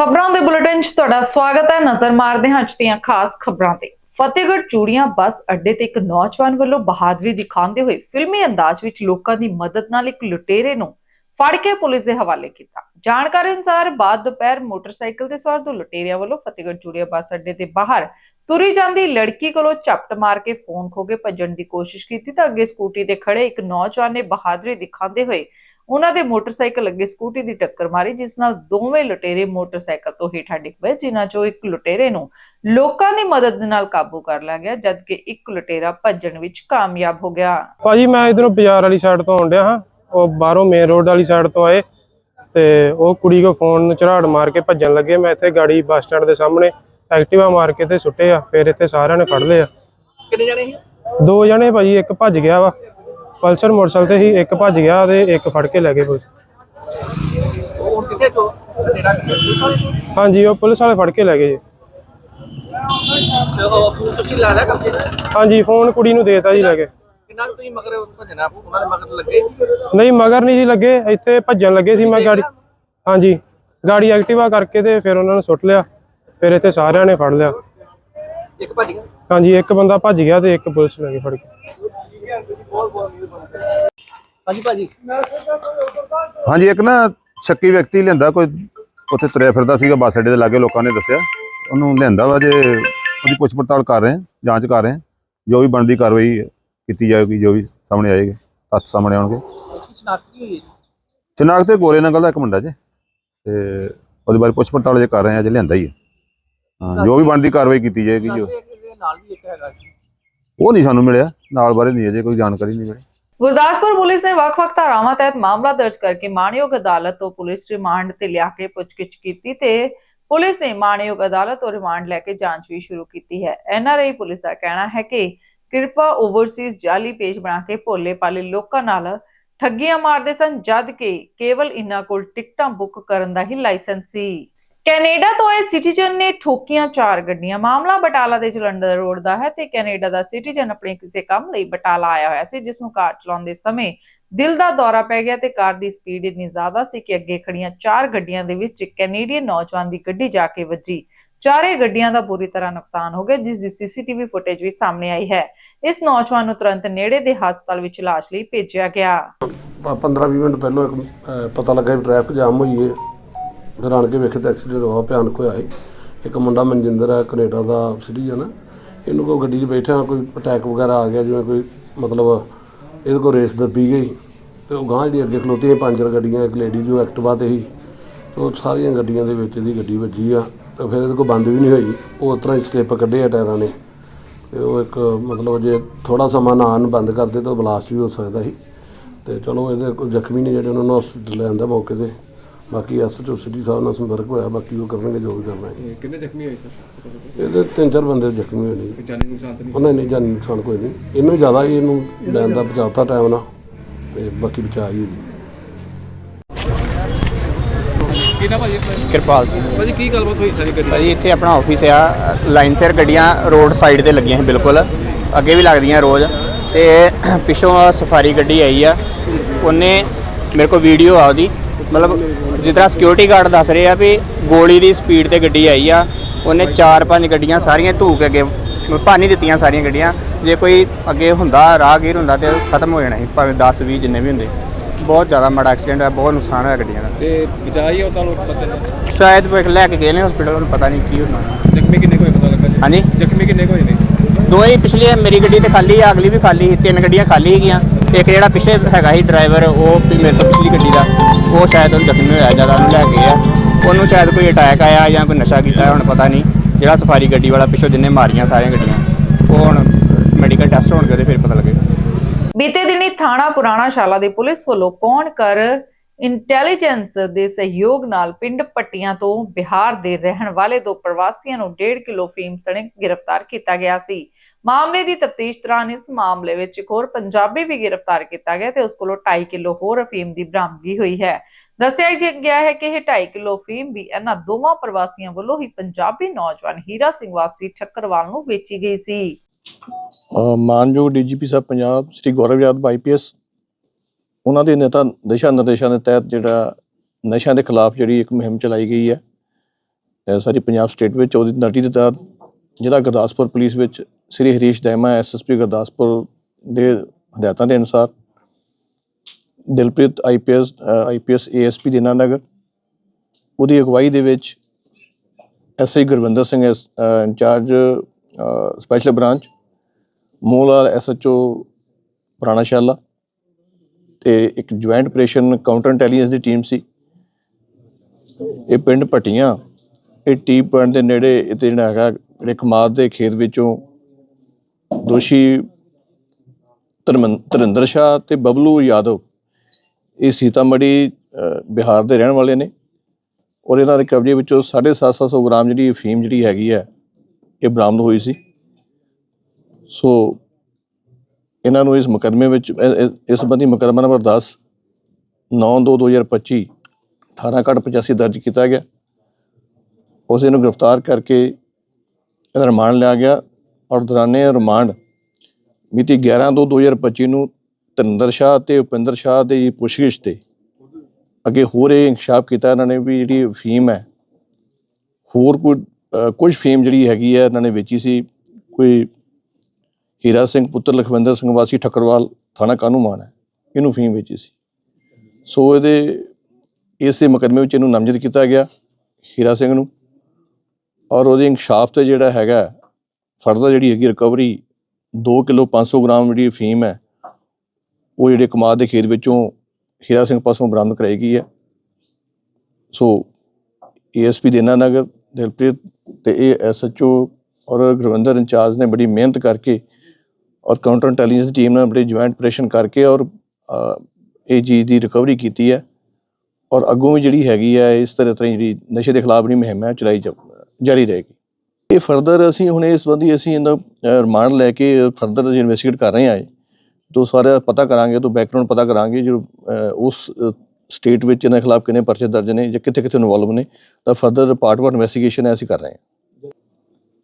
ਖਬਰਾਂ ਦੇ ਬੁਲੇਟਿਨ 'ਚ ਤੁਹਾਡਾ ਸਵਾਗਤ ਹੈ। ਨਜ਼ਰ ਮਾਰਦੇ ਹਾਂ ਅੱਜ ਦੀਆਂ ਖਾਸ ਖਬਰਾਂ ਤੇ। ਫਤਿਹਗੜ੍ਹ ਚੂੜੀਆਂ ਬੱਸ ਅੱਡੇ ਤੇ ਇੱਕ ਨੌਜਵਾਨ ਵੱਲੋਂ ਬਹਾਦਰੀ ਦਿਖਾਉਂਦੇ ਹੋਏ ਫਿਲਮੀ ਅੰਦਾਜ਼ ਵਿੱਚ ਲੋਕਾਂ ਦੀ ਮਦਦ ਨਾਲ ਇੱਕ ਲੁਟੇਰੇ ਨੂੰ ਫੜ ਕੇ ਪੁਲਿਸ ਦੇ ਹਵਾਲੇ ਕੀਤਾ। ਜਾਣਕਾਰੀ ਅਨੁਸਾਰ ਬਾਅਦ ਦੁਪਹਿਰ ਮੋਟਰਸਾਈਕਲ ਤੇ ਸਵਾਰ ਦੋ ਲੁਟੇਰਿਆਂ ਵੱਲੋਂ ਫਤਿਹਗੜ੍ਹ ਚੂੜੀਆਂ ਬੱਸ ਅੱਡੇ ਦੇ ਬਾਹਰ ਤੁਰੀ ਜਾਂਦੀ ਲੜਕੀ ਕੋਲੋਂ ਝਪਟ ਮਾਰ ਕੇ ਫੋਨ ਖੋ ਕੇ ਭੱਜਣ ਦੀ ਕੋਸ਼ਿਸ਼ ਕੀਤੀ ਤਾਂ ਅੱਗੇ ਸਕੂਟੀ ਤੇ ਖੜੇ ਇੱਕ ਨੌਜਵਾਨ ਨੇ ਬਹਾਦਰੀ ਦਿਖਾਉਂਦੇ ਹੋਏ ਉਹਨਾਂ ਦੇ ਮੋਟਰਸਾਈਕਲ ਅੱਗੇ ਸਕੂਟੀ ਦੀ ਟੱਕਰ ਮਾਰੀ ਜਿਸ ਨਾਲ ਦੋਵੇਂ ਲੁਟੇਰੇ ਮੋਟਰਸਾਈਕਲ ਤੋਂ ਹੇਠਾਂ ਡਿੱਗ ਪਏ ਜਿਨ੍ਹਾਂ ਚੋਂ ਇੱਕ ਲੁਟੇਰੇ ਨੂੰ ਲੋਕਾਂ ਦੀ ਮਦਦ ਨਾਲ ਕਾਬੂ ਕਰ ਲਿਆ ਗਿਆ ਜਦਕਿ ਇੱਕ ਲੁਟੇਰਾ ਭੱਜਣ ਵਿੱਚ ਕਾਮਯਾਬ ਹੋ ਗਿਆ। ਭਾਜੀ ਮੈਂ ਇਧਰੋਂ ਬਾਜ਼ਾਰ ਵਾਲੀ ਸਾਈਡ ਤੋਂ ਆਉਂਦਿਆ ਹਾਂ। ਉਹ ਬਾਹਰੋਂ ਮੇਨ ਰੋਡ ਵਾਲੀ ਸਾਈਡ ਤੋਂ ਆਏ ਤੇ ਉਹ ਕੁੜੀ ਕੋ ਫੋਨ ਝਰਾੜ ਮਾਰ ਕੇ ਭੱਜਣ ਲੱਗੇ। ਮੈਂ ਇੱਥੇ ਗਾੜੀ ਬੱਸ ਸਟੈਂਡ ਦੇ ਸਾਹਮਣੇ ਐਕਟਿਵਾ ਮਾਰ ਕੇ ਤੇ ਸੁੱਟੇ ਆ ਫਿਰ ਇੱਥੇ ਸਾਰਿਆਂ ਨੇ ਫੜ ਲਏ ਆ। ਕਿੰਨੇ ਜਣੇ ਸੀ? ਦੋ ਜਣੇ ਭਾਜੀ ਇੱਕ ਭੱਜ ਗਿਆ ਵਾ। ਪਲਸਰ ਮੋਟਰਸਾਈਕਲ ਤੇ ਹੀ ਇੱਕ ਭੱਜ ਗਿਆ ਤੇ ਇੱਕ ਫੜ ਕੇ ਲੈ ਗਏ ਪੁਲਿਸ। ਹੁਣ ਕਿੱਥੇ ਕੋਲ? ਹਾਂਜੀ ਉਹ ਪੁਲਿਸ ਵਾਲੇ ਫੜ ਕੇ ਲੈ ਗਏ ਜੀ। ਤੇ ਉਹ ਫੋਨ ਤੁਸੀਂ ਲਾ ਲਿਆ ਕਬਜੇ ਤੇ? ਹਾਂਜੀ ਫੋਨ ਕੁੜੀ ਨੂੰ ਦੇਤਾ ਜੀ ਲੈ ਕੇ। ਕਿੰਨਾ ਕੁ ਤੁਸੀਂ ਮਗਰ ਭਜਣਾ? ਉਹਨਾਂ ਦੇ ਮਗਰ ਲੱਗੇ ਸੀ? ਨਹੀਂ ਮਗਰ ਨਹੀਂ ਸੀ ਲੱਗੇ ਇੱਥੇ ਭੱਜਣ ਲੱਗੇ ਸੀ ਮੈਂ ਗਾੜੀ। ਹਾਂਜੀ ਗਾੜੀ ਐਕਟਿਵਾ ਕਰਕੇ ਤੇ ਫਿਰ ਉਹਨਾਂ ਨੂੰ ਸੁੱਟ ਲਿਆ। ਫਿਰ ਇੱਥੇ ਸਾਰਿਆਂ ਨੇ ਫੜ ਲਿਆ। ਇੱਕ ਭੱਜ ਗਿਆ? ਹਾਂਜੀ ਇੱਕ ਬੰਦਾ ਭੱਜ ਗਿਆ ਤੇ ਇੱਕ ਪੁਲਿਸ ਲੈ ਕੇ ਫੜ ਹਾਂਜੀ ਭਾਜੀ। ਹਾਂਜੀ ਇੱਕ ਨਾ ਸ਼ੱਕੀ ਵਿਅਕਤੀ ਲਿਆਂਦਾ ਕੋਈ ਉੱਥੇ ਤੁਰਿਆ ਫਿਰਦਾ ਸੀਗਾ ਬੱਸ ਅੱਡੇ ਦੇ ਲਾਗੇ ਲੋਕਾਂ ਨੇ ਦੱਸਿਆ। ਉਹਨੂੰ ਲਿਆਂਦਾ ਵਾ ਜੇ ਉਹਦੀ ਪੁੱਛ ਪੜਤਾਲ ਕਰ ਰਹੇ ਜਾਂਚ ਕਰ ਰਹੇ ਜੋ ਵੀ ਬਣਦੀ ਕਾਰਵਾਈ ਕੀਤੀ ਜਾਏਗੀ ਜੋ ਵੀ ਸਾਹਮਣੇ ਆਏਗੀ ਤੱਥ ਸਾਹਮਣੇ ਆਉਣਗੇ। ਚਨਾਕ ਤੇ ਗੋਰੇ ਨੰਗਲ ਦਾ ਇੱਕ ਮੁੰਡਾ ਜੇ ਤੇ ਉਹਦੇ ਬਾਰੇ ਪੁੱਛ ਪੜਤਾਲ ਜੇ ਕਰ ਰਹੇ ਹਾਂ ਜੇ ਲਿਆਂਦਾ ਹੀ ਹੈ। ਹਾਂ ਜੋ ਵੀ ਬਣਦੀ ਕਾਰਵਾਈ ਕੀਤੀ ਜਾਏਗੀ ਜੋ ਦੱਸਦੇ ਆ ਕਿ ਇਹਦੇ ਨਾਲ ਵੀ ਇੱਕ ਹੈਗਾ ਸੀ ਉਹ ਨਹੀਂ ਸਾਨੂੰ ਮਿਲਿਆ, ਨਾਲ ਬਾਰੇ ਨਹੀਂ ਅਜੇ ਕੋਈ ਜਾਣਕਾਰੀ ਨਹੀਂ ਮਿਲੀ। ਗੁਰਦਾਸਪੁਰ ਪੁਲਿਸ ਨੇ ਵੱਖ-ਵੱਖ ਧਾਰਾਵਾਂ ਤਹਿਤ ਮਾਮਲਾ ਦਰਜ ਕਰਕੇ ਮਾਣਯੋਗ ਅਦਾਲਤ ਤੋਂ ਪੁਲਿਸ ਰਿਮਾਂਡ ਤੇ ਲਿਆ ਕੇ ਪੁੱਛਗਿੱਛ ਕੀਤੀ ਤੇ ਪੁਲਿਸ ਨੇ ਮਾਣਯੋਗ ਅਦਾਲਤ ਤੋਂ ਰਿਮਾਂਡ ਲੈ ਕੇ ਜਾਂਚ ਵੀ ਸ਼ੁਰੂ ਕੀਤੀ ਹੈ। ਐਨਆਰਆਈ ਪੁਲਿਸ ਦਾ ਕਹਿਣਾ ਹੈ ਕਿ ਕਿਰਪਾ ਓਵਰਸੀਜ਼ ਜਾਲੀ ਪੇਜ ਬਣਾ ਕੇ ਭੋਲੇ ਪਾਲੇ ਲੋਕਾਂ ਨਾਲ ਠੱਗੀਆਂ ਮਾਰਦੇ ਸਨ, ਜਦ ਕਿ ਕੇਵਲ ਇਨ੍ਹਾਂ ਕੋਲ ਟਿਕਟਾਂ ਬੁੱਕ ਕਰਨ ਦਾ ਹੀ ਲਾਇਸੈਂਸ ਸੀ। ਕੈਨੇਡਾ ਤੋਂ ਆਏ ਸਿਟੀਜ਼ਨ ਨੇ ਠੋਕੀਆਂ ਚਾਰ ਗੱਡੀਆਂ। ਮਾਮਲਾ ਬਟਾਲਾ ਦੇ ਜਲੰਧਰ ਰੋਡ ਦਾ ਹੈ ਤੇ ਕੈਨੇਡਾ ਦਾ ਸਿਟੀਜ਼ਨ ਆਪਣੇ ਕਿਸੇ ਕੰਮ ਲਈ ਬਟਾਲਾ ਆਇਆ ਹੋਇਆ ਸੀ ਜਿਸ ਨੂੰ ਕਾਰ ਚਲਾਉਂਦੇ ਸਮੇਂ ਦਿਲ ਦਾ ਦੌਰਾ ਪੈ ਗਿਆ ਤੇ ਕਾਰ ਦੀ ਸਪੀਡ ਇੰਨੀ ਜ਼ਿਆਦਾ ਸੀ ਕਿ ਅੱਗੇ ਖੜੀਆਂ ਚਾਰ ਗੱਡੀਆਂ ਦੇ ਵਿੱਚ ਕੈਨੇਡੀਅਨ ਨੌਜਵਾਨ ਦੀ ਗੱਡੀ ਜਾ ਕੇ ਵੱਜੀ। ਚਾਰੇ ਗੱਡੀਆਂ ਦਾ ਬੁਰੀ ਤਰ੍ਹਾਂ ਨੁਕਸਾਨ ਹੋ ਗਿਆ ਜਿਸ ਦੀ ਸੀਸੀਟੀਵੀ ਫੁਟੇਜ ਵੀ ਸਾਹਮਣੇ ਆਈ ਹੈ। ਇਸ ਨੌਜਵਾਨ ਨੂੰ ਤੁਰੰਤ ਨੇੜੇ ਦੇ ਹਸਪਤਾਲ ਵਿੱਚ ਇਲਾਜ ਲਈ ਭੇਜਿਆ ਗਿਆ। 15-20 ਮਿੰਟ ਪਹਿਲਾਂ ਇੱਕ ਅਹ, ਪਤਾ ਲੱਗਾ ਵੀ ਟ੍ਰੈਫਿਕ ਜਾਮ ਹੋਈ ਹੈ ਫਿਰ ਆਣ ਕੇ ਵੇਖੇ ਤਾਂ ਐਕਸੀਡੈਂਟ ਹੋਇਆ ਭਿਆਨਕ ਹੋਇਆ ਸੀ। ਇੱਕ ਮੁੰਡਾ ਮਨਜਿੰਦਰ ਹੈ ਕੈਨੇਡਾ ਦਾ ਸਿਟੀਜ਼ਨ ਹੈ ਇਹਨੂੰ ਕੋਈ ਗੱਡੀ 'ਚ ਬੈਠਾ ਕੋਈ ਅਟੈਕ ਵਗੈਰਾ ਆ ਗਿਆ, ਜਿਵੇਂ ਕੋਈ ਮਤਲਬ ਇਹਦੇ ਕੋਲ ਰੇਸ ਦੱਬੀ ਗਈ। ਤੇ ਉਹ ਗਾਂਹ ਜਿਹੜੀ ਅੱਗੇ ਖਲੋਤੀਆਂ ਪੰਜ ਗੱਡੀਆਂ, ਇੱਕ ਲੇਡੀ ਜੋ ਐਕਟਿਵਾ ਤੇ ਸੀ। ਤੇ ਉਹ ਸਾਰੀਆਂ ਗੱਡੀਆਂ ਦੇ ਵਿੱਚ ਇਹਦੀ ਗੱਡੀ ਵੱਜੀ ਆ। ਤੇ ਫਿਰ ਇਹਦੇ ਕੋਲ ਬੰਦ ਵੀ ਨਹੀਂ ਹੋਈ। ਉਹ ਉਸ ਤਰ੍ਹਾਂ ਹੀ ਸਲਿੱਪ ਕੱਢੇ ਆ ਟਾਇਰਾਂ ਨੇ। ਤੇ ਉਹ ਇੱਕ ਮਤਲਬ ਜੇ ਥੋੜਾ ਸਮਾਂ ਨਾ ਨੂੰ ਬੰਦ ਕਰਦੇ ਤਾਂ ਬਲਾਸਟ ਵੀ ਹੋ ਸਕਦਾ ਸੀ। ਤੇ ਚਲੋ ਇਹਦੇ ਕੋਈ ਜ਼ਖਮੀ ਨੇ ਜਿਹੜੇ ਉਹਨਾਂ ਨੂੰ ਹਸਪੀਟਲ ਲੈ ਆਂਦਾ ਮੌਕੇ ਤੇ। ਬਾਕੀ ਐਸਐਚਓ ਸਿਟੀ ਸਾਹਿਬ ਨਾਲ ਸੰਪਰਕ ਹੋਇਆ ਬਾਕੀ ਉਹ ਕਰਨਗੇ ਜੋ ਵੀ ਕਰਨਾ ਹੈ। ਕਿੰਨੇ ਜ਼ਖਮੀ ਹੋਏ ਸਰ? ਇਹਦੇ ਤਿੰਨ ਚਾਰ ਬੰਦੇ ਜ਼ਖਮੀ ਹੋਏ ਨੇ। ਜਾਨੀ ਨੁਕਸਾਨ ਤਾਂ ਨਹੀਂ? ਉਹਨਾਂ ਨੇ ਜਾਨੀ ਨੁਕਸਾਨ ਕੋਈ ਨਹੀਂ। ਇਹਨੂੰ ਜ਼ਿਆਦਾ ਹੀ ਇਹਨੂੰ ਲੈਣ ਦਾ ਬਚਾਤਾ ਟਾਈਮ ਨਾਲ ਤੇ ਬਾਕੀ ਬਚਾ ਹੀ ਜੀ ਭਾਜੀ? ਕਿਰਪਾਲ ਸਿੰਘ। ਭਾਜੀ ਕੀ ਗੱਲਬਾਤ ਹੋਈ ਸਾਰੀ ਗੱਡੀ ਭਾਜੀ ਇੱਥੇ ਆਪਣਾ ਆਫਿਸ ਆ। ਲਾਈਨ ਸਿਰ ਗੱਡੀਆਂ ਰੋਡ ਸਾਈਡ ਤੇ ਲੱਗੀਆਂ ਸੀ ਬਿਲਕੁਲ। ਅੱਗੇ ਵੀ ਲੱਗਦੀਆਂ ਰੋਜ਼। ਤੇ ਪਿੱਛੋਂ ਸਫਾਰੀ ਗੱਡੀ ਆਈ ਆ। ਉਹਨੇ ਮੇਰੇ ਕੋਲ ਵੀਡੀਓ ਆ ਉਹਦੀ। ਮਤਲਬ ਜਿਸ ਤਰ੍ਹਾਂ ਸਿਕਿਉਰਿਟੀ ਗਾਰਡ ਦੱਸ ਰਹੇ ਆ ਵੀ ਗੋਲੀ ਦੀ ਸਪੀਡ ਤੇ ਗੱਡੀ ਆਈ ਆ ਉਹਨੇ ਚਾਰ ਪੰਜ ਗੱਡੀਆਂ ਸਾਰੀਆਂ ਧੂ ਕੇ ਅੱਗੇ ਪਾਣੀ ਦਿੱਤੀਆਂ ਸਾਰੀਆਂ ਗੱਡੀਆਂ। ਜੇ ਕੋਈ ਅੱਗੇ ਹੁੰਦਾ ਰਾਹਗੀਰ ਹੁੰਦਾ ਤੇ ਖਤਮ ਹੋ ਜਾਣਾ ਸੀ ਭਾਵੇਂ 10 20 ਜਿੰਨੇ ਵੀ ਹੁੰਦੇ। ਬਹੁਤ ਜ਼ਿਆਦਾ ਮਾੜਾ ਐਕਸੀਡੈਂਟ ਹੋਇਆ ਬਹੁਤ ਨੁਕਸਾਨ ਹੋਇਆ ਗੱਡੀਆਂ ਦਾ। ਤੇ ਬਚਾਈ ਉਹ ਤੁਹਾਨੂੰ ਪਤਾ ਨਹੀਂ ਸ਼ਾਇਦ ਵੇਖ ਲੈ ਕੇ ਗਏ ਨੇ ਹਸਪੀਟਲ ਨੂੰ ਪਤਾ ਨਹੀਂ ਕੀ ਹੋਣਾ ਜ਼ਖਮੀ ਕਿੰਨੇ ਕੋਈ ਪਤਾ ਲੱਗਾ ਜੀ? ਹਾਂਜੀ? ਜ਼ਖਮੀ ਕਿੰਨੇ ਕੋਈ ਨੇ? ਦੋਵੇਂ ਹੀ ਪਿਛਲੀ ਮੇਰੀ ਗੱਡੀ ਤੇ ਖਾਲੀ ਆ ਅਗਲੀ ਵੀ ਖਾਲੀ ਸੀ ਤਿੰਨ ਗੱਡੀਆਂ ਖਾਲੀ ਹੈਗੀਆਂ ਇੱਕ ਜਿਹੜਾ ਪਿੱਛੇ ਹੈਗਾ ਸੀ ਡਰਾਈਵਰ ਉਹ ਵੀ ਮੇਰੇ ਤੋਂ ਪਿਛਲੀ ਗੱਡੀ ਦਾ। ਉਹ ਸ਼ਾਇਦ ਉਹਨੂੰ ਜ਼ਖਮੀ ਹੋਇਆ ਜ਼ਿਆਦਾ ਉਹਨੂੰ ਲੈ ਗਏ ਆ। ਉਹਨੂੰ ਸ਼ਾਇਦ ਕੋਈ ਅਟੈਕ ਆਇਆ ਜਾਂ ਕੋਈ ਨਸ਼ਾ ਕੀਤਾ, ਹੁਣ ਪਤਾ ਨਹੀਂ। ਜਿਹੜਾ ਸਫਾਰੀ ਗੱਡੀ ਵਾਲਾ ਪਿੱਛੋਂ ਜਿੰਨੇ ਮਾਰੀਆਂ ਸਾਰੀਆਂ ਗੱਡੀਆਂ, ਉਹ ਹੁਣ ਮੈਡੀਕਲ ਟੈਸਟ ਹੋਣਗੇ ਉਹਦੇ ਫਿਰ ਪਤਾ ਲੱਗੇਗਾ। ਬੀਤੇ ਦਿਨੀ ਥਾਣਾ ਪੁਰਾਣਾ ਸ਼ਾਲਾ ਦੀ ਪੁਲਿਸ ਵੱਲੋਂ ਕੌਣ ਕਰ ਇੰਟੈਲੀਜੈਂਸ ਦੇ ਸਹਿਯੋਗ ਨਾਲ ਪਿੰਡ ਪੱਟੀਆਂ ਤੋਂ ਬਿਹਾਰ ਦੇ ਰਹਿਣ ਵਾਲੇ ਦੋ ਪ੍ਰਵਾਸੀਆਂ ਨੂੰ 1.5 ਕਿਲੋ ਫੀਮ ਸਣੇ ਗ੍ਰਿਫਤਾਰ ਕੀਤਾ ਗਿਆ ਸੀ। ਮਾਮਲੇ ਦੀ ਤਫਤੀਸ਼ ਦੌਰਾਨ ਇਸ ਮਾਮਲੇ ਵਿੱਚ ਇੱਕ ਹੋਰ ਪੰਜਾਬੀ ਵੀ ਗ੍ਰਿਫਤਾਰ ਕੀਤਾ ਗਿਆ ਤੇ ਉਸ ਕੋਲੋਂ 2.5 ਕਿਲੋ ਹੋਰ ਅਫੀਮ ਦੀ ਬਰਾਮਦਗੀ ਹੋਈ ਹੈ। ਦੱਸਿਆ ਗਿਆ ਹੈ ਕਿ ਇਹ 2.5 ਕਿਲੋ ਫੀਮ ਵੀ ਇਹਨਾਂ ਦੋਵਾਂ ਪ੍ਰਵਾਸੀਆਂ ਵੱਲੋਂ ਹੀ ਪੰਜਾਬੀ ਨੌਜਵਾਨ ਹੀਰਾ ਸਿੰਘ ਵਾਸੀ ਠੱਕਰਵਾਲ ਨੂੰ ਵੇਚੀ ਗਈ ਸੀ। ਮਾਨਯੋਗ ਡੀਜੀਪੀ ਸਾਹਿਬ ਪੰਜਾਬ, ਸ੍ਰੀ ਗੌਰਵ ਯਾਦਵ ਆਈਪੀਐਸ ਉਹਨਾਂ ਦੇ ਨੇਤਾ ਦਿਸ਼ਾ ਨਿਰਦੇਸ਼ਾਂ ਦੇ ਤਹਿਤ ਜਿਹੜਾ ਨਸ਼ਿਆਂ ਦੇ ਖਿਲਾਫ ਜਿਹੜੀ ਇੱਕ ਮੁਹਿੰਮ ਚਲਾਈ ਗਈ ਹੈ ਸਾਰੀ ਪੰਜਾਬ ਸਟੇਟ ਵਿੱਚ ਉਹਦੀ ਨਟੀ ਦੇ ਤਹਿਤ, ਜਿਹੜਾ ਗੁਰਦਾਸਪੁਰ ਪੁਲਿਸ ਵਿੱਚ ਸ੍ਰੀ ਹਰੀਸ਼ ਦੈਮਾ ਐਸਐਸਪੀ ਗੁਰਦਾਸਪੁਰ ਦੇ ਹਦਾਇਤਾਂ ਦੇ ਅਨੁਸਾਰ Dilpreet IPS IPS ASP Dinanagar ਉਹਦੀ ਅਗਵਾਈ ਦੇ ਵਿੱਚ SI Gurvinder Singh S- incharge special branch ਮੋਲਾਲ SHO Purana Shala ਤੇ ਇੱਕ ਜੁਆਇੰਟ ਆਪਰੇਸ਼ਨ ਕਾਊਂਟਰ ਇੰਟੈਲੀਜੈਂਸ ਦੀ ਟੀਮ ਸੀ। ਇਹ ਪਿੰਡ ਭਟੀਆਂ, ਇਹ ਟੀ ਪੁਆਇੰਟ ਦੇ ਨੇੜੇ, ਇੱਥੇ ਜਿਹੜਾ ਹੈਗਾ ਇੱਕ ਕਮਾਦ ਦੇ ਖੇਤ ਵਿੱਚੋਂ ਦੋਸ਼ੀ ਧਰਮਨ- ਧਰਿੰਦਰ ਸ਼ਾਹ ਤੇ ਬਬਲੂ ਯਾਦਵ। ਇਹ ਸੀਤਾਮੜੀ ਬਿਹਾਰ ਦੇ ਰਹਿਣ ਵਾਲੇ ਨੇ ਔਰ ਇਹਨਾਂ ਦੇ ਕਬਜ਼ੇ ਵਿੱਚੋਂ 750 ਗ੍ਰਾਮ ਜਿਹੜੀ ਅਫੀਮ ਜਿਹੜੀ ਹੈਗੀ ਹੈ, ਇਹ ਬਰਾਮਦ ਹੋਈ ਸੀ। ਸੋ ਇਹਨਾਂ ਨੂੰ ਇਸ ਮੁਕੱਦਮੇ ਵਿੱਚ ਇਸ ਸੰਬੰਧੀ ਮੁਕੱਦਮਾ ਨੰਬਰ 10 9/2/2025 18/85 ਦਰਜ ਕੀਤਾ ਗਿਆ। ਉਸ ਨੂੰ ਗ੍ਰਿਫਤਾਰ ਕਰਕੇ ਇਹਦਾ ਰਿਮਾਂਡ ਲਿਆ ਗਿਆ। ਔਰ ਦੌਰਾਨੇ ਰਿਮਾਂਡ ਮਿਤੀ 11/2/2025 ਨੂੰ ਤਰਿੰਦਰ ਸ਼ਾਹ ਤੇ ਉਪਿੰਦਰ ਸ਼ਾਹ ਦੇ ਪੁੱਛਗਿੱਛ ਤੇ ਅੱਗੇ ਹੋਰ ਇਹ ਇਨਕਸ਼ਾਫ ਕੀਤਾ ਇਹਨਾਂ ਨੇ ਵੀ ਜਿਹੜੀ ਫੀਮ ਹੈ, ਹੋਰ ਕੋਈ ਕੁਝ ਫੀਮ ਜਿਹੜੀ ਹੈਗੀ ਹੈ ਇਹਨਾਂ ਨੇ ਵੇਚੀ ਸੀ, ਕੋਈ ਹੀਰਾ ਸਿੰਘ ਪੁੱਤਰ ਲਖਵਿੰਦਰ ਸਿੰਘ ਵਾਸੀ ਠੱਕਰਵਾਲ ਥਾਣਾ ਕਾਨੂੰਮਾਨ ਹੈ, ਇਹਨੂੰ ਫੀਮ ਵੇਚੀ ਸੀ। ਸੋ ਇਹਦੇ, ਇਸੇ ਮੁਕੱਦਮੇ ਵਿੱਚ ਇਹਨੂੰ ਨਾਮਜ਼ਦ ਕੀਤਾ ਗਿਆ, ਹੀਰਾ ਸਿੰਘ ਨੂੰ। ਔਰ ਉਹਦੇ ਇਨਕਸ਼ਾਫ ਤੇ ਜਿਹੜਾ ਹੈਗਾ ਫਰਦਰ ਜਿਹੜੀ ਹੈਗੀ ਰਿਕਵਰੀ 2 ਕਿਲੋ 500 ਗ੍ਰਾਮ ਜਿਹੜੀ ਫੀਮ ਹੈ, ਉਹ ਜਿਹੜੇ ਕਮਾਦ ਦੇ ਖੇਤ ਵਿੱਚੋਂ ਹੀਰਾ ਸਿੰਘ ਪਾਸੋਂ ਬਰਾਮਦ ਕਰਾਈ ਗਈ ਹੈ। ਸੋ ਏਐਸਪੀ ਦੇਨਾ ਨਗਰ, ਦਿਲਪ੍ਰੀਤ ਤੇ ਇਹ ਐਸਐਚਓ ਔਰ ਗੁਰਵਿੰਦਰ ਇੰਚਾਰਜ ਨੇ ਬੜੀ ਮਿਹਨਤ ਕਰਕੇ ਔਰ ਕਾਊਂਟਰ ਇੰਟੈਲੀਜੈਂਸ ਟੀਮ ਨਾਲ ਬੜੀ ਜੁਆਇੰਟ ਆਪਰੇਸ਼ਨ ਕਰਕੇ ਔਰ ਇਹ ਚੀਜ਼ ਦੀ ਰਿਕਵਰੀ ਕੀਤੀ ਹੈ। ਔਰ ਅੱਗੋਂ ਵੀ ਜਿਹੜੀ ਹੈਗੀ ਹੈ, ਇਸ ਤਰ੍ਹਾਂ ਤਰ੍ਹਾਂ ਜਿਹੜੀ ਨਸ਼ੇ ਦੇ ਖਿਲਾਫ ਜਿਹੜੀ ਮੁਹਿੰਮ ਹੈ ਚਲਾਈ ਜਾ- ਜਾਰੀ ਰਹੇਗੀ। ਇਹ ਫਰਦਰ ਅਸੀਂ ਹੁਣ ਇਸ ਸੰਬੰਧੀ ਅਸੀਂ ਇਹਦਾ ਰਿਮਾਂਡ ਲੈ ਕੇ ਫਰਦਰ ਇਨਵੈਸਟੀਗੇਟ ਕਰ ਰਹੇ ਹਾਂ ਇਹ ਤੋਂ ਸਾਰਾ ਪਤਾ ਕਰਾਂਗੇ, ਤੋਂ ਬੈਕਗ੍ਰਾਉਂਡ ਪਤਾ ਕਰਾਂਗੇ ਜੋ ਉਸ ਸਟੇਟ ਵਿੱਚ ਇਹਨਾਂ ਖਿਲਾਫ ਕਿੰਨੇ ਪਰਚੇ ਦਰਜ ਨੇ ਜਾਂ ਕਿੱਥੇ ਕਿੱਥੇ ਇਨਵੋਲਵ ਨੇ, ਤਾਂ ਫਰਦਰ ਪਾਰਟ ਆਫ ਇਨਵੈਸਟੀਗੇਸ਼ਨ ਹੈ ਅਸੀਂ ਕਰ ਰਹੇ ਹਾਂ।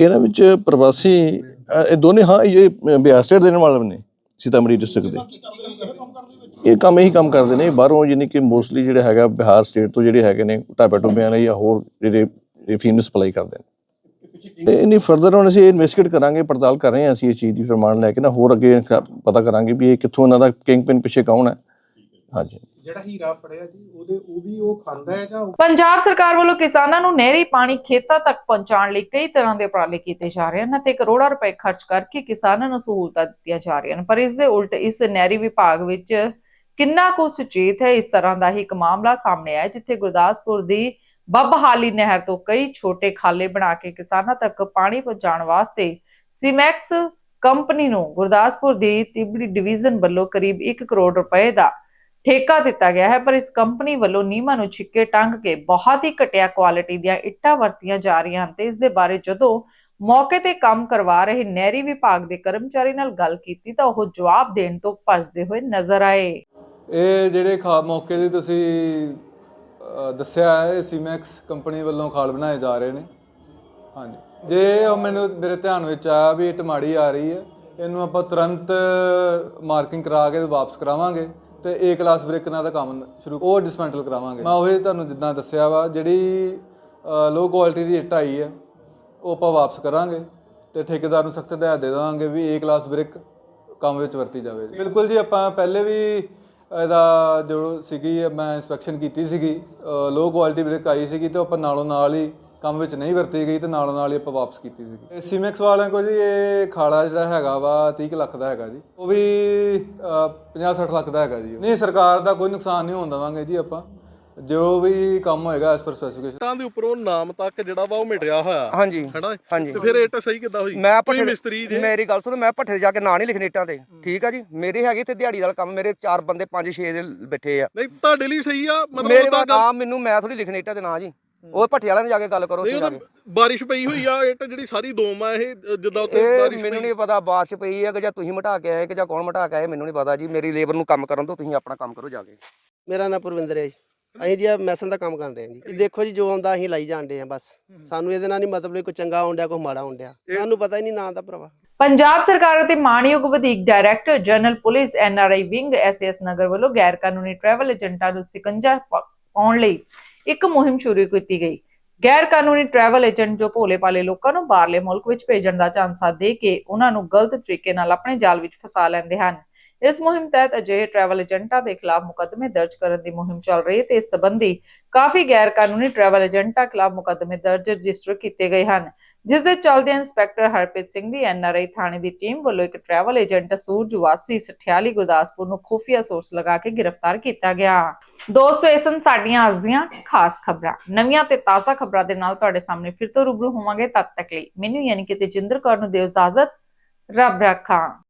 ਇਹਨਾਂ ਵਿੱਚ ਪ੍ਰਵਾਸੀ ਇਹ ਦੋਨੇ, ਹਾਂ, ਇਹ ਬਿਹਾਰ ਸਟੇਟ ਦੇ ਰਹਿਣ ਵਾਲੇ ਨੇ, ਸੀਤਾਮੜੀ ਡਿਸਟ੍ਰਿਕਟ ਦੇ। ਇਹ ਕੰਮ ਇਹੀ ਕੰਮ ਕਰਦੇ ਨੇ, ਬਾਹਰੋਂ ਯਾਨੀ ਕਿ ਮੋਸਟਲੀ ਜਿਹੜਾ ਹੈਗਾ ਬਿਹਾਰ ਸਟੇਟ ਤੋਂ ਜਿਹੜੇ ਹੈਗੇ ਨੇ ਢਾਬੇ ਟੁੱਬਿਆਂ ਨੇ ਜਾਂ ਹੋਰ ਜਿਹੜੇ ਫੀਮ ਸਪਲਾਈ ਕਰਦੇ ਨੇ। ਤੇ ਇਨੀ ਫਰਦਰ ਹੁਣ ਅਸੀਂ ਇਨਵੈਸਟੀਗੇਟ ਕਰਾਂਗੇ ਪੜਤਾਲ ਕਰ ਰਹੇ ਹਾਂ ਅਸੀਂ ਇਸ ਚੀਜ਼ ਦੀ ਫਰਮਾਨ ਲੈ ਕੇ ਨਾ ਹੋਰ ਅੱਗੇ ਪਤਾ ਕਰਾਂਗੇ ਵੀ ਇਹ ਕਿੱਥੋਂ ਇਹਨਾਂ ਦਾ ਕਿੰਗ ਪਿਨ ਪਿੱਛੇ ਕੌਣ ਹੈ। ਹਾਂਜੀ। ਜਿਹੜਾ ਹੀਰਾ ਫੜਿਆ ਜੀ ਉਹਦੇ ਉਹ ਵੀ ਉਹ ਖਾਂਦਾ ਹੈ ਜਾਂ ਪੰਜਾਬ ਸਰਕਾਰ ਵੱਲੋਂ ਕਿਸਾਨਾਂ ਨੂੰ ਨਹਿਰੀ ਪਾਣੀ ਖੇਤਾਂ ਤੱਕ ਪਹੁੰਚਾਉਣ ਲਈ ਕਈ ਤਰ੍ਹਾਂ ਦੇ ਉਪਰਾਲੇ ਕੀਤੇ ਜਾ ਰਹੇ ਹਨ ਅਤੇ ਕਰੋੜਾਂ ਰੁਪਏ ਖਰਚ ਕਰਕੇ ਕਿਸਾਨਾਂ ਨੂੰ ਸਹੂਲਤਾਂ ਦਿੱਤੀਆਂ ਜਾ ਰਹੀਆਂ ਹਨ। ਪਰ ਇਸ ਦੇ ਉਲਟ ਇਸ ਨਹਿਰੀ ਵਿਭਾਗ ਵਿੱਚ ਕਿੰਨਾ ਕੁ ਸੁਚੇਤ ਹੈ ਇਸ ਤਰ੍ਹਾਂ ਦਾ ਹੀ ਇੱਕ ਮਾਮਲਾ ਸਾਹਮਣੇ ਆਇਆ ਜਿੱਥੇ ਗੁਰਦਾਸਪੁਰ ਦੀ ਬੱਬਹਾਲੀ ਨਹਿਰ ਤੋਂ ਕਈ ਛੋਟੇ ਖਾਲੇ ਬਣਾ ਕੇ ਕਿਸਾਨਾਂ ਤੱਕ ਪਾਣੀ ਪਹੁੰਚਾਉਣ ਵਾਸਤੇ ਸੀਮੈਕਸ ਕੰਪਨੀ ਨੂੰ ਗੁਰਦਾਸਪੁਰ ਦੀ ਤਿਬੜੀ ਡਿਵੀਜ਼ਨ ਵੱਲੋਂ ਕਰੀਬ 1 ਕਰੋੜ ਰੁਪਏ ਦਾ ਠੇਕਾ ਦਿੱਤਾ ਗਿਆ ਹੈ, ਪਰ ਇਸ ਕੰਪਨੀ ਵੱਲੋਂ ਨੀਮਾਂ ਨੂੰ ਛਿੱਕੇ ਟੰਗ ਕੇ ਬਹੁਤ ਹੀ ਘਟੀਆ ਕੁਆਲਿਟੀ ਦੀਆਂ ਇੱਟਾਂ ਵਰਤੀਆਂ ਜਾ ਰਹੀਆਂ ਹਨ ਤੇ ਇਸ ਦੇ ਬਾਰੇ ਜਦੋਂ ਮੌਕੇ ਤੇ ਕੰਮ ਕਰਵਾ ਰਹੇ ਨਹਿਰੀ ਵਿਭਾਗ ਦੇ ਕਰਮਚਾਰੀ ਨਾਲ ਗੱਲ ਕੀਤੀ ਤਾਂ ਉਹ ਜਵਾਬ ਦੇਣ ਤੋਂ ਭੱਜਦੇ ਹੋਏ ਨਜ਼ਰ ਆਏ। ਇਹ ਜਿਹੜੇ ਖਾ ਮੌਕੇ ਦੀ ਤੁਸੀਂ ਦੱਸਿਆ ਹੈ ਸੀਮੈਕਸ ਕੰਪਨੀ ਵੱਲੋਂ ਖਾਲ ਬਣਾਏ ਜਾ ਰਹੇ ਨੇ। ਹਾਂਜੀ। ਜੇ ਉਹ ਮੈਨੂੰ, ਮੇਰੇ ਧਿਆਨ ਵਿੱਚ ਆਇਆ ਵੀ ਇਹ ਟਮਾੜੀ ਆ ਰਹੀ ਹੈ, ਇਹਨੂੰ ਆਪਾਂ ਤੁਰੰਤ ਮਾਰਕਿੰਗ ਕਰਾ ਕੇ ਵਾਪਸ ਕਰਾਵਾਂਗੇ ਤੇ ਏ ਕਲਾਸ ਬ੍ਰੇਕ ਨਾਲ ਦਾ ਕੰਮ ਸ਼ੁਰੂ ਉਹ ਡਿਸਮੈਂਟਲ ਕਰਾਵਾਂਗੇ। ਮੈਂ ਉਹੀ ਤੁਹਾਨੂੰ ਜਿੱਦਾਂ ਦੱਸਿਆ ਵਾ, ਜਿਹੜੀ ਲੋ ਕੁਆਲਿਟੀ ਦੀ ਇੱਟ ਆਈ ਹੈ, ਉਹ ਆਪਾਂ ਵਾਪਸ ਕਰਾਂਗੇ ਤੇ ਠੇਕੇਦਾਰ ਨੂੰ ਸਖਤ ਹਦਾਇਤ ਦੇ ਦੇਵਾਂਗੇ ਵੀ ਏ ਕਲਾਸ ਬ੍ਰਿਕ ਕੰਮ ਵਿੱਚ ਵਰਤੀ ਜਾਵੇ। ਬਿਲਕੁਲ ਜੀ, ਆਪਾਂ ਪਹਿਲੇ ਵੀ ਇਹਦਾ ਜੋ ਸੀਗੀ, ਮੈਂ ਇਨਸਪੈਕਸ਼ਨ ਕੀਤੀ ਸੀਗੀ ਲੋ ਕੁਆਲਿਟੀ ਬ੍ਰਿਕ ਆਈ ਸੀਗੀ ਤੇ ਆਪਾਂ ਨਾਲੋਂ ਨਾਲ ਹੀ ਕੰਮ ਵਿੱਚ ਨਹੀਂ ਵਰਤੀ ਗਈ ਤੇ ਨਾਲੋਂ ਨਾਲ ਹੀ ਆਪਾਂ ਵਾਪਸ ਕੀਤੀ ਸੀਗੀ। ਸੀਮੈਕਸ ਵਾਲਿਆਂ ਕੋਲ ਜੀ ਇਹ ਖਾੜਾ ਜਿਹੜਾ ਹੈਗਾ ਵਾ 30 ਕੁ ਲੱਖ ਦਾ ਹੈਗਾ ਜੀ। ਉਹ ਵੀ 50-60 ਲੱਖ ਦਾ ਹੈਗਾ ਜੀ। ਨਹੀਂ, ਸਰਕਾਰ ਦਾ ਕੋਈ ਨੁਕਸਾਨ ਨਹੀਂ ਹੋਣ ਦੇਵਾਂਗੇ ਜੀ ਆਪਾਂ। ਜੋ ਵੀ ਕੰਮ ਹੋਏਗਾ ਐਸ ਪਰ ਸਪੈਸੀਫਿਕੇਸ਼ਨ ਤਾਂ ਦੇ ਉੱਪਰੋਂ ਨਾਮ ਤੱਕ ਜਿਹੜਾ ਵਾ ਉਹ ਮਿਟਿਆ ਹੋਇਆ। ਹਾਂਜੀ ਹੈਨਾ? ਹਾਂਜੀ। ਤੇ ਫਿਰ ਇੱਟ ਸਹੀ ਕਿੱਦਾਂ ਹੋਈ? ਮੈਂ ਭੱਠੇ ਮਿਸਤਰੀ ਜੇ। ਮੇਰੀ ਗੱਲ ਸੁਣੋ ਮੈਂ ਭੱਠੇ ਜਾ ਕੇ ਨਾਂ ਨਹੀਂ ਲਿਖਣੇ ਇੱਟਾਂ ਤੇ। ਠੀਕ ਆ ਜੀ? ਮੇਰੇ ਹੈਗੇ ਇੱਥੇ ਦਿਹਾੜੀ ਵਾਲਾ ਕੰਮ ਮੇਰੇ ਚਾਰ ਬੰਦੇ ਪੰਜ ਛੇ ਦੇ ਬੈਠੇ ਆ। ਨਹੀਂ ਤੁਹਾਡੇ ਲਈ ਸਹੀ ਆ ਮਤਲਬ ਮੇਰੇ ਨਾਮ ਮੈਨੂੰ ਮੈਂ ਥੋੜੀ ਲਿਖਣੇ ਇੱਟਾਂ ਦੇ ਨਾਂ ਜੀ। ਉਹ ਭੱਠੇ ਵਾਲਿਆਂ ਨੇ ਜਾ ਕੇ ਗੱਲ ਕਰੋ ਨਹੀਂ ਉੱਥੇ ਜਾ ਉਹਦਾ ਕੇ। ਬਾਰਿਸ਼ ਪਈ ਹੋਈ ਆ ਇੱਟ ਜਿਹੜੀ ਸਾਰੀ ਦੋਮ ਆ ਇਹ ਜਿੱਦਾਂ ਉੱਤੇ ਬਾਰਿਸ਼ ਮੈਨੂੰ ਨਹੀਂ ਪਤਾ ਬਾਰਿਸ਼ ਪਈ ਹੈ ਕਿ ਜਾਂ ਤੁਸੀਂ ਮਟਾ ਕੇ ਆਏ ਕਿ ਜਾਂ ਕੌਣ ਮਟਾ ਕੇ ਆਏ ਮੈਨੂੰ ਨਹੀਂ ਪਤਾ ਜੀ। ਮੇਰੀ ਲੇਬਰ ਨੂੰ ਕੰਮ ਕਰਨ ਤੋਂ ਤੁਸੀਂ ਆਪਣਾ ਕੰਮ ਕਰੋ ਜਾ ਕੇ। ਮੇਰਾ ਨਾਮ ਪਰਵਿੰਦਰ ਹੈ ਜੀ। ਅਸੀਂ ਜੀ ਮੈਸਨ ਦਾ ਕੰਮ ਕਰ ਰਹੇ ਹਾਂ ਜੀ। ਇਹ ਦੇਖੋ ਜੀ ਜੋ ਆਉਂਦਾ ਅਸੀਂ ਲਾਈ ਜਾਂਦੇ ਹਾਂ ਬਸ। ਸਾਨੂੰ ਇਹਦੇ ਨਾਲ ਨਹੀਂ ਮਤਲਬ ਕੋਈ ਚੰਗਾ ਆਉਂਦਿਆ ਕੋਈ ਮਾੜਾ ਆਉਂਦਿਆ ਸਾਨੂੰ ਪਤਾ ਹੀ ਨਹੀਂ ਨਾਂ ਦਾ ਭਰਾਵਾ। ਪੰਜਾਬ ਸਰਕਾਰ ਅਤੇ ਮਾਣਯੋਗ ਵਧੀਕ director general police NRI wing SS Nagar ਵੱਲੋਂ ਗੈਰ ਕਾਨੂੰਨੀ ਟਰੈਵਲ ਏਜੰਟਾਂ ਨੂੰ ਸਿਕੰਜਾ ਪਾਉਣ ਲਈ ਇੱਕ ਮੁਹਿੰਮ ਸ਼ੁਰੂ ਕੀਤੀ ਗਈ। ਗੈਰ ਕਾਨੂੰਨੀ ਟਰੈਵਲ ਏਜੰਟ ਜੋ ਭੋਲੇ ਭਾਲੇ ਲੋਕਾਂ ਨੂੰ ਬਾਹਰਲੇ ਮੁਲਕ ਵਿੱਚ ਭੇਜਣ ਦਾ ਝਾਂਸਾ ਦੇ ਕੇ ਉਹਨਾਂ ਨੂੰ ਗਲਤ ਤਰੀਕੇ ਨਾਲ ਆਪਣੇ ਜਾਲ ਵਿੱਚ ਫਸਾ ਲੈਂਦੇ ਹਨ। ਇਸ ਮੁਹਿੰਮ ਤਹਿਤ ਅਜਿਹੇ ਟਰੈਵਲ ਏਜੰਟਾਂ ਦੇ ਖਿਲਾਫ ਮੁਕੱਦਮੇ ਦਰਜ ਕਰਨ ਦੀ ਮੁਹਿੰਮ ਚੱਲ ਰਹੀ ਹੈ ਤੇ ਇਸ ਸੰਬੰਧੀ ਕਾਫੀ ਗੈਰ ਕਾਨੂੰਨੀ ਟਰੈਵਲ ਏਜੰਟਾਂ ਖਿਲਾਫ ਮੁਕੱਦਮੇ ਦਰਜ ਰਜਿਸਟਰ ਕੀਤੇ ਗਏ ਹਨ, ਜਿਸ ਦੇ ਚੱਲਦੇ ਇੰਸਪੈਕਟਰ ਹਰਪ੍ਰੀਤ ਸਿੰਘ ਦੀ ਐਨਆਰਆਈ ਥਾਣੇ ਦੀ ਟੀਮ ਵੱਲੋਂ ਇੱਕ ਟਰੈਵਲ ਏਜੰਟ ਸੂਰਜ ਵਾਸੀ ਸਠਿਆਲੀ ਗੁਰਦਾਸਪੁਰ ਨੂੰ ਖੁਫੀਆ ਸੋਰਸ ਲਗਾ ਕੇ ਗ੍ਰਿਫਤਾਰ ਕੀਤਾ ਗਿਆ। ਦੋਸਤੋ, ਇਹ ਸਨ ਸਾਡੀਆਂ ਅੱਜ ਦੀਆਂ ਖਾਸ ਖਬਰਾਂ। ਨਵੀਆਂ ਤੇ ਤਾਜ਼ਾ ਖਬਰਾਂ ਦੇ ਨਾਲ ਤੁਹਾਡੇ ਸਾਹਮਣੇ ਫਿਰ ਤੋਂ ਰੂਬਰੂ ਹੋਵਾਂਗੇ। ਤਦ ਤੱਕ ਲਈ ਮੈਨੂੰ ਯਾਨੀ ਕਿ ਤੇਜਿੰਦਰ ਕੌਰ ਨੂੰ ਦਿਓ ਇਜਾਜ਼ਤ। ਰੱਬ ਰਾਖਾ।